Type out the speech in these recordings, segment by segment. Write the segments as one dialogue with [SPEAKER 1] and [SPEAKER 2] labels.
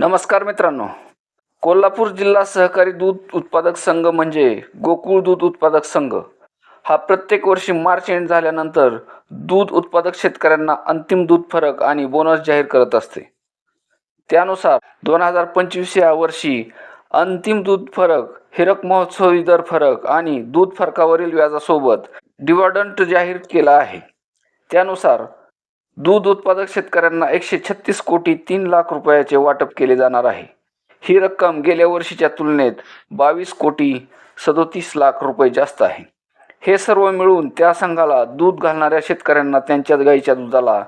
[SPEAKER 1] नमस्कार मित्रांनो. कोल्हापूर जिल्हा सहकारी दूध उत्पादक संघ म्हणजे गोकुळ दूध उत्पादक संघ. हा प्रत्येक वर्षी मार्च एंड झाल्यानंतर दूध उत्पादक शेतकऱ्यांना अंतिम दूध फरक आणि बोनस जाहीर करत असते. त्यानुसार दोन हजार पंचवीस या वर्षी अंतिम दूध फरक हिरक महोत्सवी दर फरक आणि दूध फरकावरील व्याजासोबत डिवॉर्डंट जाहीर केला आहे. त्यानुसार दूध उत्पादक शेतकऱ्यांना एकशे छत्तीस कोटी तीन लाख रुपयाचे वाटप केले जाणार आहे. ही रक्कम गेल्या वर्षीच्या तुलनेत बावीस कोटी सदोतीस लाख रुपये जास्त आहे. हे सर्व मिळून त्या संघाला दूध घालणाऱ्या शेतकऱ्यांना त्यांच्या गाईच्या दुधाला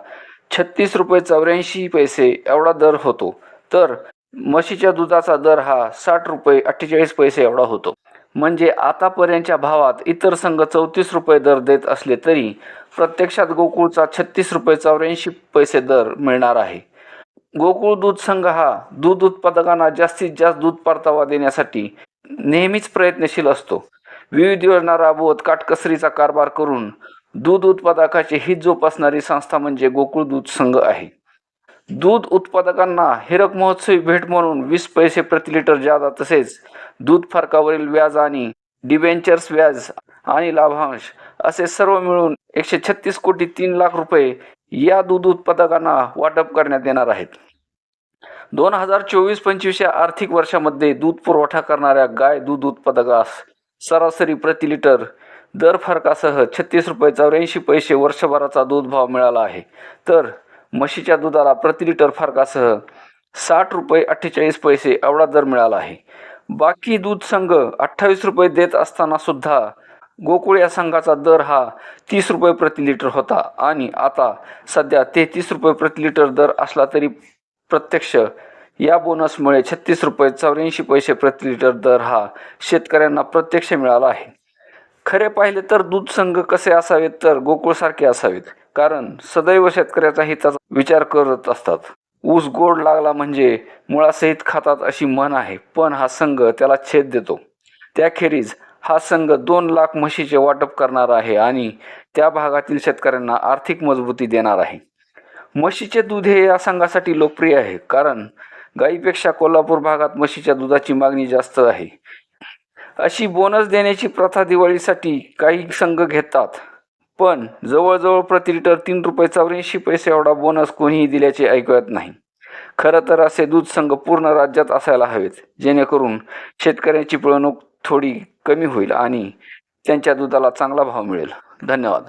[SPEAKER 1] छत्तीस रुपये चौऱ्याऐंशी पैसे एवढा दर होतो. तर म्हशीच्या दुधाचा दर हा साठ रुपये अठ्ठेचाळीस पैसे एवढा होतो. म्हणजे आतापर्यंतच्या भावात इतर संघ चौतीस रुपये दर देत असले तरी प्रत्यक्षात गोकुळचा छत्तीस रुपये चौऱ्याऐंशी पैसे दर मिळणार आहे. गोकुळ दूध संघ हा दूध उत्पादकांना जास्तीत जास्त दूध परतावा देण्यासाठी नेहमीच प्रयत्नशील असतो. विविध योजना राबवत काटकसरीचा कारभार करून दूध उत्पादकाचे हित जोपासणारी संस्था म्हणजे गोकुळ दूध संघ आहे. दूध उत्पादकांना हिरक महोत्सवी भेट म्हणून वीस पैसे प्रति लिटर जादा तसेच दूध फरकावरील व्याज आणि डिबेंचर्स व्याज आणि लाभांश असे सर्व मिळून एकशे छत्तीस कोटी तीन लाख रुपये या दूध उत्पादकांना वाटप करण्यात येणार आहेत. दोन हजार चोवीस पंचवीस या आर्थिक वर्षामध्ये दूध पुरवठा करणाऱ्या गाय दूध उत्पादकास सरासरी प्रति लिटर दर फरकासह छत्तीस रुपये चौऱ्याऐंशी पैसे वर्षभराचा दूध भाव मिळाला आहे. तर म्हशीच्या दुधाला प्रति लिटर फरकासह साठ रुपये अठ्ठेचाळीस पैसे एवढा दर मिळाला आहे. बाकी दूध संघ अठ्ठावीस रुपये देत असताना सुद्धा गोकुळ या संघाचा दर हा तीस रुपये प्रति लिटर होता. आणि आता सध्या तेहतीस रुपये प्रति लिटर दर असला तरी प्रत्यक्ष या बोनसमुळे छत्तीस रुपये चौऱ्याऐंशी पैसे प्रति लिटर दर हा शेतकऱ्यांना प्रत्यक्ष मिळाला आहे. खरे पाहिले तर दूध संघ कसे असावेत तर गोकुळसारखे असावेत. कारण सदैव शेतकऱ्याचा हिताचा विचार करत असतात. ऊस गोड लागला म्हणजे मुळासहित खातात अशी म्हण आहे. पण हा संघ त्याला छेद देतो. त्याखेरीज हा संघ दोन लाख म्हशीचे वाटप करणार आहे आणि त्या भागातील शेतकऱ्यांना आर्थिक मजबूती देणार आहे. म्हशीचे दूध हे या संघासाठी लोकप्रिय आहे कारण गाईपेक्षा कोल्हापूर भागात म्हशीच्या दुधाची मागणी जास्त आहे. अशी बोनस देण्याची प्रथा दिवाळीसाठी काही संघ घेतात पण जवळजवळ प्रति लिटर तीन रुपये चौऱ्याऐंशी पैसे एवढा बोनस कोणीही दिल्याचे ऐकवत नाही. खरं तर असे दूध संघ पूर्ण राज्यात असायला हवेत जेणेकरून शेतकऱ्यांची पिळवणूक थोडी कमी होईल आणि त्यांच्या दुधाला चांगला भाव मिळेल. धन्यवाद.